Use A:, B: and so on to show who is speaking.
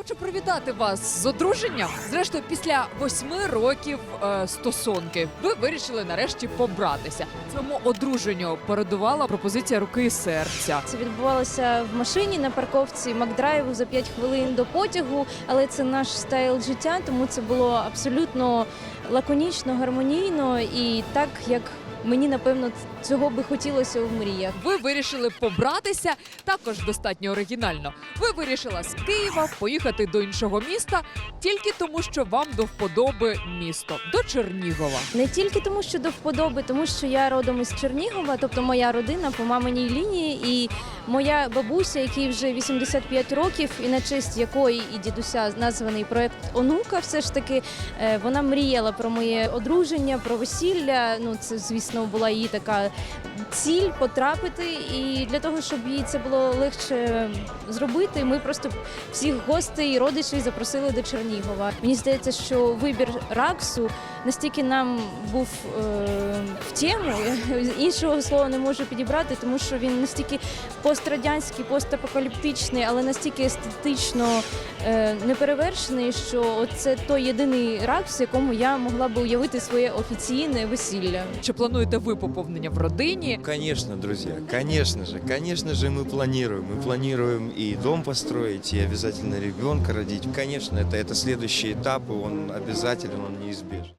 A: Хочу привітати вас з одруженням. Зрештою, після восьми років е, стосунки ви вирішили нарешті побратися. Цьому одруженню передувала пропозиція руки і серця.
B: Це відбувалося в машині на парковці Макдрайву за 5 хвилин до потягу, але це наш стайл життя, тому це було абсолютно лаконічно, гармонійно і так, як мені напевно цього би хотілося в мріях.
A: Ви вирішили побратися також достатньо оригінально. Ви вирішили з Києва поїхати до іншого міста тільки тому, що вам до вподоби місто до Чернігова.
B: Не тільки тому, що до вподоби, тому що я родом із Чернігова, тобто моя родина по маминій лінії, і моя бабуся, якій вже 85 років, і на честь якої і дідуся названий проект Онука, все ж таки е, вона мріяла про моє одруження, про весілля. Ну це звісно була її така ціль потрапити. І для того, щоб їй це було легше зробити, ми просто всіх гостей і родичів запросили до Чернігова. Мені здається, що вибір Раксу настільки нам був е, в тему, іншого слова не можу підібрати, тому що він настільки пострадянський, постапокаліптичний, але настільки естетично е, неперевершений, що це той єдиний ракс, в якому я могла би уявити своє офіційне весілля.
A: Чи плануєте ви поповнення в родині?
C: Конечно, друзья, конечно же, конечно же мы планируем. Мы планируем и дом построить, и обязательно ребенка родить. Конечно, это, это следующий этап, и он обязателен, он неизбежен.